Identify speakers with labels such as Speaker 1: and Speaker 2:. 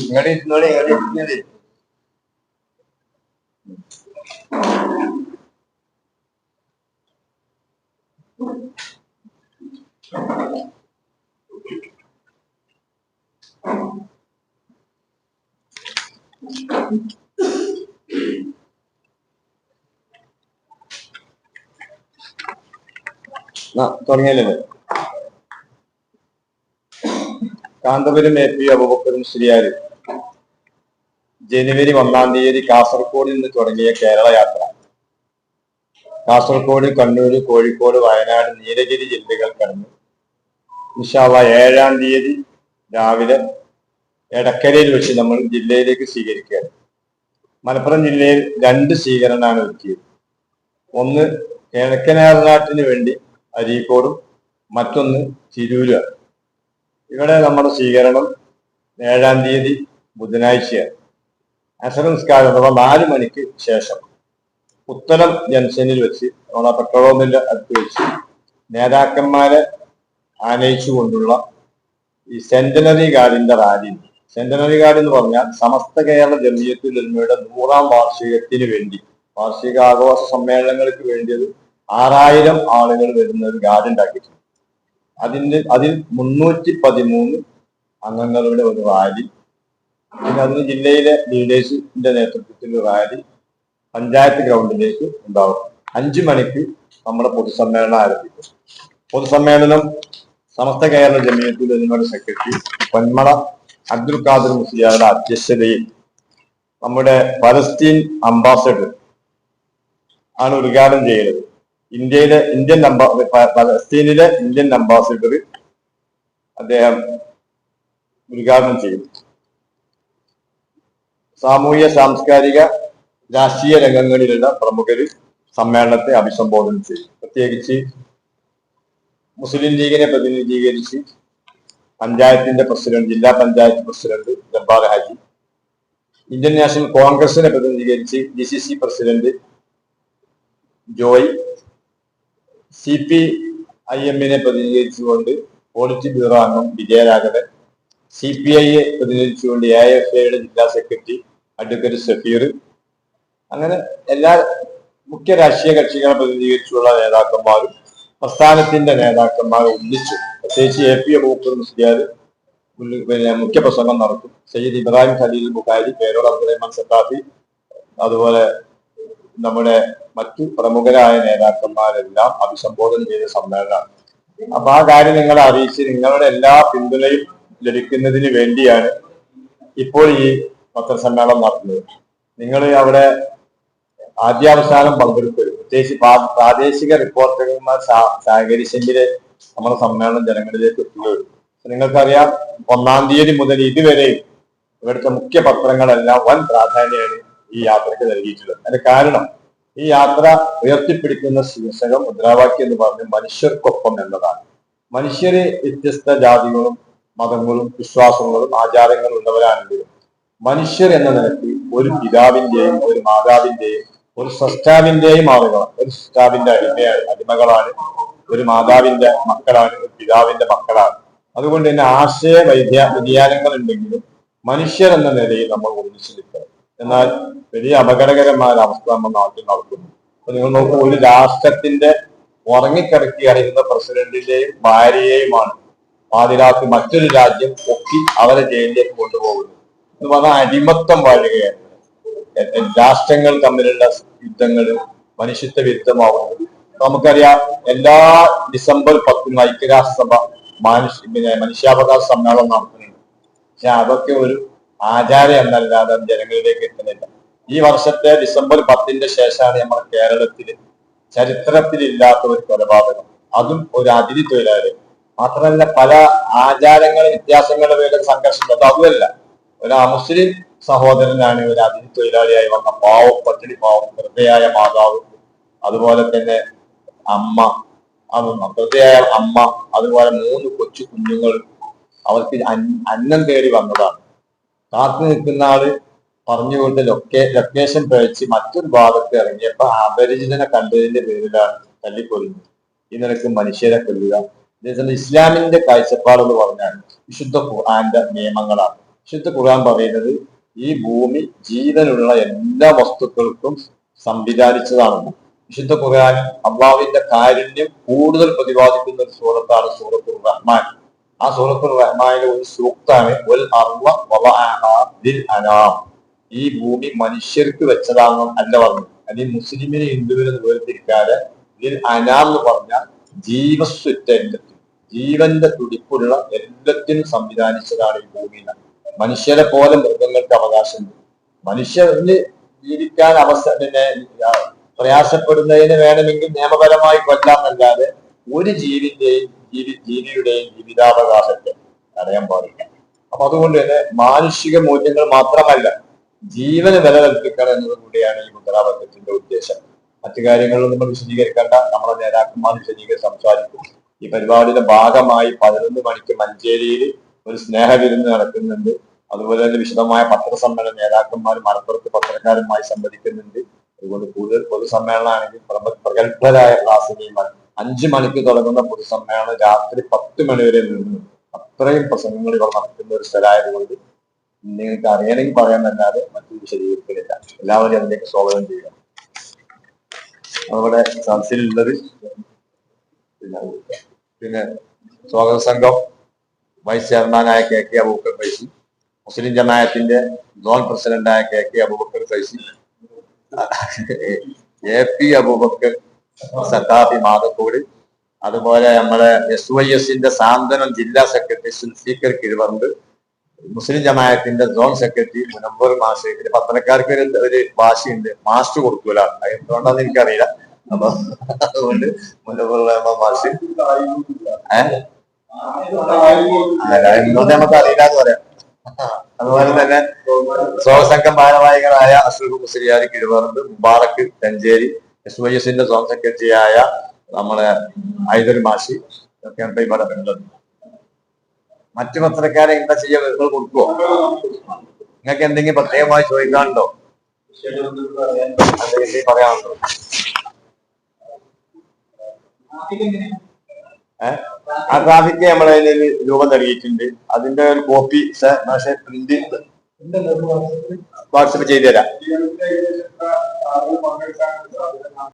Speaker 1: ഇങ്ങോട്ട് ഇരുന്നോളി തുടങ്ങിയല്ലേ കാന്തപുരം എ പി അബുബക്കറും ശ്രീയാര്. ജനുവരി ഒന്നാം തീയതി കാസർഗോഡിൽ നിന്ന് തുടങ്ങിയ കേരള യാത്ര. കാസർഗോഡ് കണ്ണൂർ കോഴിക്കോട് വയനാട് നീലഗിരി ജില്ലകൾ കടന്നു. നിഷാവ ഏഴാം തീയതി രാവിലെ എടക്കരയിൽ വെച്ച് നമ്മൾ ജില്ലയിലേക്ക് സ്വീകരിക്കുകയാണ്. മലപ്പുറം ജില്ലയിൽ രണ്ട് സ്വീകരണമാണ് ഒരുക്കിയത് ഒന്ന് കിഴക്കനാറിനാട്ടിന് വേണ്ടി അരീക്കോടും മറ്റൊന്ന് തിരൂരാണ് ഇവിടെ നമ്മുടെ സ്വീകരണം ഏഴാം തീയതി ബുധനാഴ്ചയാണ്. അസറൻസ് നിസ്കാരം അഥവാ നാല് മണിക്ക് ശേഷം. ഉത്തരം ജംഗ്ഷനിൽ വെച്ച് നമ്മളെ പെട്രോൾ പമ്പിന്റെ അടുത്ത് വെച്ച് നേതാക്കന്മാരെ ആനയിച്ചു കൊണ്ടുള്ള ഈ സെന്റനറി ഗാർഡിന്റെ റാലി. സെന്റനറി ഗാർഡ് എന്ന് പറഞ്ഞാൽ സമസ്ത കേരള ജമിയത്തുൽ ഉലമയുടെ നൂറാം വാർഷികത്തിന് വേണ്ടി വാർഷിക ആഘോഷ സമ്മേളനങ്ങൾക്ക് വേണ്ടിയത് ആറായിരം ആളുകൾ വരുന്ന ഒരു ഗാർഡ് ഉണ്ടാക്കിയിട്ടുണ്ട്. അതിന്റെ അതിൽ മുന്നൂറ്റി പതിമൂന്ന് അംഗങ്ങളുടെ ഒരു റാലി പിന്നെ അതിന് ജില്ലയിലെ ലീഡേഴ്സിന്റെ നേതൃത്വത്തിൽ റാലി പഞ്ചായത്ത് ഗ്രൗണ്ടിലേക്ക് ഉണ്ടാവും. അഞ്ചു മണിക്ക് നമ്മുടെ പൊതുസമ്മേളനം ആരംഭിക്കും. പൊതുസമ്മേളനം സമസ്ത കേരള ജമീയത്തിൽ ഉലമയുടെ സെക്രട്ടറി പൊന്മള അബ്ദുൽ ഖാദർ മുസ്ലിയാരുടെ അധ്യക്ഷതയിൽ നമ്മുടെ പലസ്തീൻ അംബാസഡർ ആണ് ഉദ്ഘാടനം ചെയ്യുന്നത് ഇന്ത്യയിലെ ഇന്ത്യൻ പലസ്തീനിലെ ഇന്ത്യൻ അംബാസിഡർ അദ്ദേഹം ഉദ്ഘാടനം ചെയ്യും. സാമൂഹ്യ സാംസ്കാരിക രാഷ്ട്രീയ രംഗങ്ങളിലുള്ള പ്രമുഖര് സമ്മേളനത്തെ അഭിസംബോധന ചെയ്യും. പ്രത്യേകിച്ച് മുസ്ലിം ലീഗിനെ പ്രതിനിധീകരിച്ച് പഞ്ചായത്തിന്റെ പ്രസിഡന്റ് ജില്ലാ panchayat president Jabbar Haji Indian National കോൺഗ്രസിനെ പ്രതിനിധീകരിച്ച് D C C president Joy C P I എമ്മിനെ പ്രതിനിധീകരിച്ചുകൊണ്ട് പോളിറ്റ് ബ്യൂറോ അംഗം വിജയരാഘവൻ സി പി ഐയെ പ്രതിനിധീകരിച്ചുകൊണ്ട് എ എഫ് എയുടെ ജില്ലാ സെക്രട്ടറി അഡ്വക്കേറ്റ് സഫീർ അങ്ങനെ എല്ലാ മുഖ്യ രാഷ്ട്രീയ കക്ഷികളെ പ്രതിനിധീകരിച്ചുള്ള നേതാക്കന്മാരും പ്രസ്ഥാനത്തിന്റെ നേതാക്കന്മാരെ ഒന്നിച്ചു പ്രത്യേകിച്ച് എ പി അബൂക്കർ മുസ്ലിയാർ പിന്നെ മുഖ്യ പ്രസംഗം നടത്തും. സയ്യിദ് ഇബ്രാഹിം ഖലീൽ ബുഖാരി പേരോട് അബ്ദുറഹ്മാൻ സത്താഫി അതുപോലെ നമ്മുടെ മറ്റു പ്രമുഖരായ നേതാക്കന്മാരെല്ലാം അഭിസംബോധന ചെയ്ത സമ്മേളനമാണ്. അപ്പൊ ആ കാര്യം നിങ്ങളെ അറിയിച്ച് നിങ്ങളുടെ എല്ലാ പിന്തുണയും ലഭിക്കുന്നതിന് വേണ്ടിയാണ് ഇപ്പോൾ ഈ പത്രസമ്മേളനം നടത്തുന്നത്. നിങ്ങൾ അവിടെ ആദ്യാവസാനം പങ്കെടുക്കരുത് പ്രത്യേകിച്ച് പ്രാ- പ്രാദേശിക റിപ്പോർട്ടർമാർ സഹ- സഹകരിച്ചെങ്കിൽ നമ്മുടെ സമ്മേളനം ജനങ്ങളിലേക്ക് എത്തുകയുള്ളൂ. നിങ്ങൾക്കറിയാം ഒന്നാം തീയതി മുതൽ ഇതുവരെയും ഇവിടുത്തെ മുഖ്യ പത്രങ്ങളെല്ലാം വൻ പ്രാധാന്യമാണ് ഈ യാത്രയ്ക്ക് നൽകിയിട്ടുള്ളത് അതിന്റെ കാരണം ഈ യാത്ര ഉയർത്തിപ്പിടിക്കുന്ന ശീർഷകം മുദ്രാവാക്യം എന്ന് പറഞ്ഞ് മനുഷ്യർക്കൊപ്പം എന്നതാണ്. മനുഷ്യരെ വ്യത്യസ്ത ജാതികളും മതങ്ങളും വിശ്വാസങ്ങളും ആചാരങ്ങളും ഉള്ളവരാണെങ്കിലും മനുഷ്യർ എന്ന നിലയ്ക്ക് ഒരു പിതാവിന്റെയും ഒരു മാതാവിന്റെയും ഒരു സൃഷ്ടാവിന്റെയും ആളുകളാണ്. ഒരു സൃഷ്ടാവിന്റെ അടിമയാണ് അടിമകളാണ് ഒരു മാതാവിന്റെ മക്കളാണ് ഒരു പിതാവിന്റെ മക്കളാണ്. അതുകൊണ്ട് തന്നെ ആശയ വൈദ്യ വ്യതിയാനങ്ങൾ ഉണ്ടെങ്കിലും മനുഷ്യർ എന്ന നിലയിൽ നമ്മൾ ഒന്നിച്ചു നിൽക്കണം. എന്നാൽ വലിയ അപകടകരമായ അവസ്ഥ നമ്മൾ നാട്ടിൽ നടക്കുന്നു. അപ്പൊ നിങ്ങൾ നോക്കൂ ഒരു രാഷ്ട്രത്തിന്റെ ഉറങ്ങിക്കിടക്കി അറിയുന്ന പ്രസിഡന്റിന്റെയും ഭാര്യയെയുമാണ് പാതിരാത്ത് മറ്റൊരു രാജ്യം പൊക്കി അവരെ ജയിലിലേക്ക് കൊണ്ടുപോകുന്നത്. എന്ന് പറഞ്ഞാൽ അടിമത്തം വാഴുകയാണ്. രാഷ്ട്രങ്ങൾ തമ്മിലുള്ള യുദ്ധങ്ങൾ മനുഷ്യത്വ വിരുദ്ധമാവുന്നു നമുക്കറിയാം എല്ലാ ഡിസംബർ പത്തിനും ഐക്യരാഷ്ട്രസഭ മനുഷ്യ മനുഷ്യാവകാശ സമ്മേളനം നടത്തുന്നുണ്ട്. പക്ഷെ അതൊക്കെ ഒരു ആചാരം എന്നല്ലാതെ ജനങ്ങളിലേക്ക് എത്തുന്നില്ല. ഈ വർഷത്തെ ഡിസംബർ പത്തിന്റെ ശേഷമാണ് നമ്മൾ കേരളത്തിൽ ചരിത്രത്തിലില്ലാത്ത ഒരു കൊലപാതകം. അതും ഒരു അതിഥി തൊഴിലാളി. മാത്രമല്ല പല ആചാരങ്ങളും വ്യത്യാസങ്ങളും പേരിൽ സംഘർഷം അത് അതുമല്ല. ഒരു മുസ്ലിം സഹോദരനാണ് ഒരു അതിഥി തൊഴിലാളിയായി വന്ന പാവം പട്ടിണി പാവം ഹൃദയായ മാതാവ്. അതുപോലെ തന്നെ അമ്മ. ഹൃദയായ അമ്മ അതുപോലെ മൂന്ന് കൊച്ചു കുഞ്ഞുങ്ങൾ. അവർക്ക് അന്നം തേടി വന്നതാണ്. കാത്തു നിൽക്കുന്ന ആൾ പറഞ്ഞുകൊണ്ട് ലൊക്കേ ലൊക്കേഷൻ പഴിച്ച് മറ്റൊരു ഭാഗത്ത് ഇറങ്ങിയപ്പോ അപരിചിതനെ കണ്ടതിന്റെ പേരിലാണ് തല്ലിക്കൊല്ലുന്നത് ഈ നിലയ്ക്ക് മനുഷ്യരെ കൊല്ലുക. അതേസമയം ഇസ്ലാമിന്റെ കാഴ്ചപ്പാട് എന്ന് പറഞ്ഞാൽ വിശുദ്ധ ഖുർആന്റെ നിയമങ്ങളാണ്. വിശുദ്ധ ഖുർആൻ പറയുന്നത് ഈ ഭൂമി ജീവനുള്ള എല്ലാ വസ്തുക്കൾക്കും സംവിധാനിച്ചതാണെന്ന്. വിശുദ്ധ ഖുർആൻ അള്ളാഹുവിന്റെ കാരുണ്യം കൂടുതൽ പ്രതിപാദിക്കുന്ന ഒരു സൂറത്താണ് സൂറത്തുൽ റഹ്മാൻ. ആ സൂറത്തുൽ റഹ്മാനിലെ ഒരു സൂക്താണ് ഈ ഭൂമി മനുഷ്യർക്ക് വെച്ചതാണെന്ന് അല്ല പറഞ്ഞു അല്ലെങ്കിൽ മുസ്ലിമിനെ ഹിന്ദുവിനെ വേർതിരിക്കാതെ അനാം എന്ന് പറഞ്ഞാൽ ജീവസ്വറ്റ എല്ലാത്തിനും ജീവന്റെ തുടിപ്പുള്ള എല്ലാത്തിനും സംവിധാനിച്ചതാണ് ഈ ഭൂമിയിൽ മനുഷ്യരെ പോലെ മൃഗങ്ങൾക്ക് അവകാശമുണ്ട്. മനുഷ്യന് ജീവിക്കാൻ അവസരം പിന്നെ പ്രയാസപ്പെടുന്നതിന് വേണമെങ്കിൽ നിയമപരമായി കൊല്ലാന്നല്ലാതെ ഒരു ജീവിന്റെയും ജീവി ജീവിയുടെയും ജീവിതാവകാശത്തെ തടയാൻ പാടില്ല. അപ്പൊ അതുകൊണ്ട് തന്നെ മാനുഷിക മൂല്യങ്ങൾ മാത്രമല്ല ജീവന് നിലനിൽപ്പിക്കണം എന്നതുകൂടിയാണ് എന്നത് കൂടിയാണ് ഈ മുദ്രാവാക്യത്തിന്റെ ഉദ്ദേശം. മറ്റു കാര്യങ്ങളിൽ നമ്മൾ വിശദീകരിക്കേണ്ട. നമ്മളെ നേതാക്കന്മാർ വിശദീകരിച്ച് സംസാരിക്കും. ഈ പരിപാടിയുടെ ഭാഗമായി പതിനൊന്ന് മണിക്ക് മഞ്ചേരിയിൽ ഒരു സ്നേഹവിരുന്ന് നടക്കുന്നുണ്ട്. അതുപോലെ തന്നെ വിശദമായ പത്രസമ്മേളനം നേതാക്കന്മാർ മലപ്പുറത്ത് പത്രക്കാരുമായി സംവദിക്കുന്നുണ്ട്. അതുകൊണ്ട് കൂടുതൽ പൊതുസമ്മേളനമാണെങ്കിൽ പ്രഗത്ഭരായ ക്ലാസ്സുകൾ അഞ്ചു മണിക്ക് തുടങ്ങുന്ന പൊതുസമ്മേളനം രാത്രി പത്ത് മണിവരെ നിന്ന്. അത്രയും പ്രസംഗങ്ങൾ ഇവർ നടക്കുന്ന ഒരു സ്ഥലമായതുകൊണ്ട് നിങ്ങൾക്ക് അറിയണമെങ്കിൽ പറയാമെന്നല്ലാതെ മറ്റു വിശദീകരിക്കുന്നില്ല എല്ലാവരും അതിലേക്ക് സ്വാഗതം ചെയ്യുക. നമ്മുടെ സദസ്സിലുള്ളത് പിന്നെ സ്വാഗത സംഘം വൈസ് ചെയർമാനായ K K Abubakar Faizi Muslim ജനായത്തിന്റെ zone പ്രസിഡന്റായ K K Abubakar Faizi A P Abubakar Sathafi Mathakkode അതുപോലെ നമ്മളെ എസ് വൈ എസിന്റെ സാന്ത്വനം ജില്ലാ സെക്രട്ടറി സുൽഫീഖർ കിഴുവണ്ട് മുസ്ലിം ജമാഅത്തിന്റെ സോൺ സെക്രട്ടറി മുനമ്പൂർ മാഷ് പിന്നെ പത്രക്കാർക്ക് ഒരു ഒരു ഭാഷയുണ്ട് മാസ്റ്റർ കൊടുക്കൂല എന്തുകൊണ്ടാന്ന് എനിക്കറിയില്ല. അപ്പൊ അതുകൊണ്ട് മുനമ്പൂർ മാഷ്. ഏഹ് നമുക്ക് അറിയില്ല എന്ന് പറയാം. അതുപോലെ തന്നെ സ്വസംഘം ഭാരവാഹികളായ അസുഖ മുസ്ലിയാർ കിഴുവറമ്പ് മുബാറക്ക് തഞ്ചേരി എസ് വൈ എസിന്റെ സോൺ സെക്രട്ടറിയായ നമ്മളെ ഐദർ മാഷി ഒക്കെയാണ് ഇവിടെ ഉള്ളത് മറ്റു പത്രക്കാരെ എന്താ ചെയ്യാൻ നിങ്ങൾ കൊടുക്കുവോ? നിങ്ങൾക്ക് എന്തെങ്കിലും പ്രത്യേകമായി ചോദിക്കാനുണ്ടോ? പറയാനുണ്ടോ? ഏഹ് ആ ട്രാഫിക് നമ്മളെ രൂപം നൽകിയിട്ടുണ്ട്. അതിന്റെ ഒരു കോപ്പി പ്രിന്റ് വാട്സപ്പ് ചെയ്തു തരാം